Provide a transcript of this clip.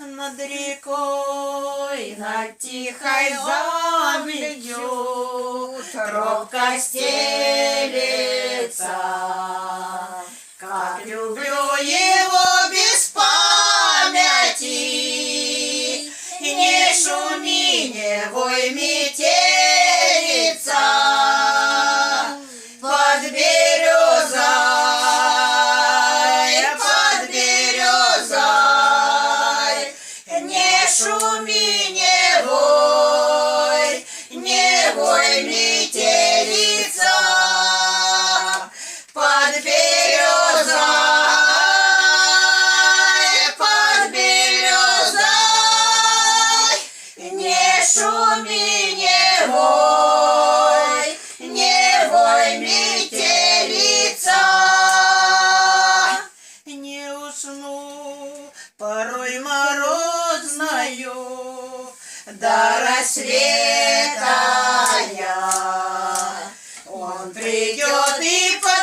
над рекой, над тихой заводью, тропка стелется. Поберусь, поберусь, не шуми, не вой, не вой, мельтебица, не усну, порой морозною до рассвета я. Он придет и по